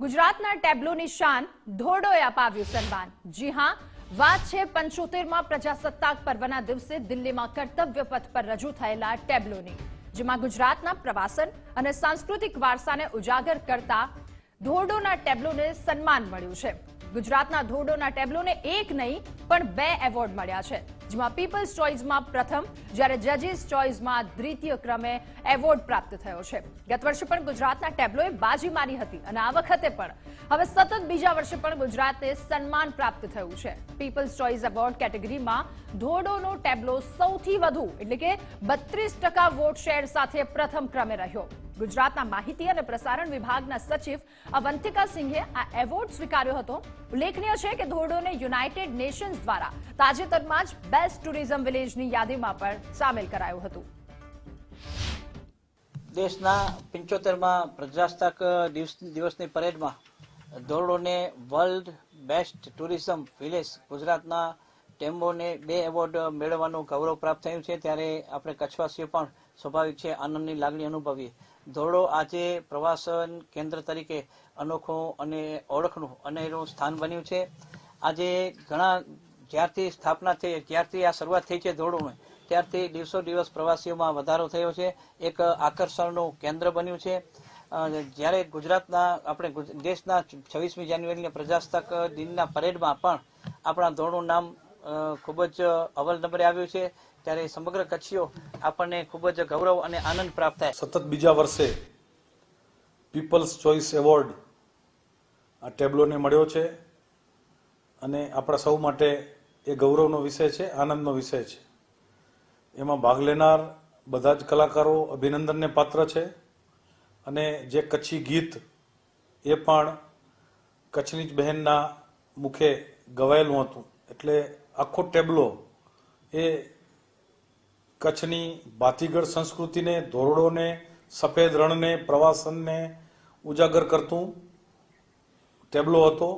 ગુજરાતના ટેબ્લોની શાન ધોડોએ અપાવ્યું સન્માન. જી હા, વાત છે પંચોતેરમાં પ્રજાસત્તાક પર્વના દિવસે દિલ્હીમાં કર્તવ્ય પથ પર રજૂ થયેલા ટેબ્લોની, જેમાં ગુજરાતના પ્રવાસન અને સાંસ્કૃતિક વારસાને ઉજાગર કરતા ધોરડોના ટેબ્લોને સન્માન મળ્યું છે. ગુજરાતના ધોરડોના ટેબ્લોને એક નહીં, પણ બે એવોર્ડ મળ્યા છે. જેમાં પીપલ્સ ચોઇસમાં પ્રથમ, જ્યારે જજીસ ચોઇસમાં દ્વિતીય ક્રમે એવોર્ડ પ્રાપ્ત થયો છે. ગત વર્ષે પણ ગુજરાતના ટેબ્લોએ બાજી મારી હતી અને આ વખતે પણ. હવે સતત બીજા વર્ષે પણ ગુજરાતને સન્માન પ્રાપ્ત થયું છે. પીપલ્સ ચોઇસ એવોર્ડ કેટેગરીમાં ધોડોનો ટેબ્લો સૌથી વધુ, એટલે કે બત્રીસ ટકા વોટ શેર સાથે પ્રથમ ક્રમે રહ્યો. ગુજરાતના માહિતી અને પ્રસારણ વિભાગના સચિવ અવંતિકા સિંહે આ એવોર્ડ સ્વીકાર્યો હતો. ઉલ્લેખનીય છે કે ધોરડોને યુનાઇટેડ નેશન્સ દ્વારા તાજેતરમાં જ બેસ્ટ ટુરિઝમ વિલેજની યાદીમાં પણ સામેલ કરાયું હતું. દેશના પંચોતેરમાં પ્રજાસત્તાક દિવસની પરેડમાં ધોરડોને વર્લ્ડ બેસ્ટ ટુરિઝમ વિલેજ ગુજરાતના ટેમ્બોને બે એવોર્ડ મેળવવાનું ગૌરવ પ્રાપ્ત થયું છે. ત્યારે આપણે કચ્છવાસીઓ પણ સ્વાભાવિક છે, આનંદની લાગણી અનુભવીએ. ધોરડો આજે પ્રવાસન કેન્દ્ર તરીકે અનોખું અને ઓળખનું એનું સ્થાન બન્યું છે. આજે ઘણા જ્યારથી સ્થાપના થઈ, જ્યારથી આ શરૂઆત થઈ છે ધોરડોને ત્યારથી દિવસો દિવસ પ્રવાસીઓમાં વધારો થયો છે. એક આકર્ષણનું કેન્દ્ર બન્યું છે. જ્યારે ગુજરાતના, આપણે દેશના છવ્વીસમી જાન્યુઆરીના પ્રજાસત્તાક દિનના પરેડમાં પણ આપણા ધોરણનું નામ ખૂબ જ અવલ નંબરે આવ્યું છે. ત્યારે સમગ્ર કચ્છીઓ આપણને ખૂબ જ ગૌરવ અને આનંદ પ્રાપ્ત થાય. સતત બીજા વર્ષે પીપલ્સ ચોઇસ એવોર્ડ આ ટેબ્લોને મળ્યો છે અને આપણા સૌ માટે એ ગૌરવનો વિષય છે, આનંદનો વિષય છે. એમાં ભાગ લેનાર બધા જ કલાકારો અભિનંદનને પાત્ર છે અને જે કચ્છી ગીત એ પણ કચ્છની જ બહેનના મુખે ગવાયેલું હતું. એટલે આખો ટેબલો એ કચ્છની ભાતીગળ સંસ્કૃતિને ધોરડોને સફેદ રણને પ્રવાસનને ઉજાગર કરતું ટેબલો હતો.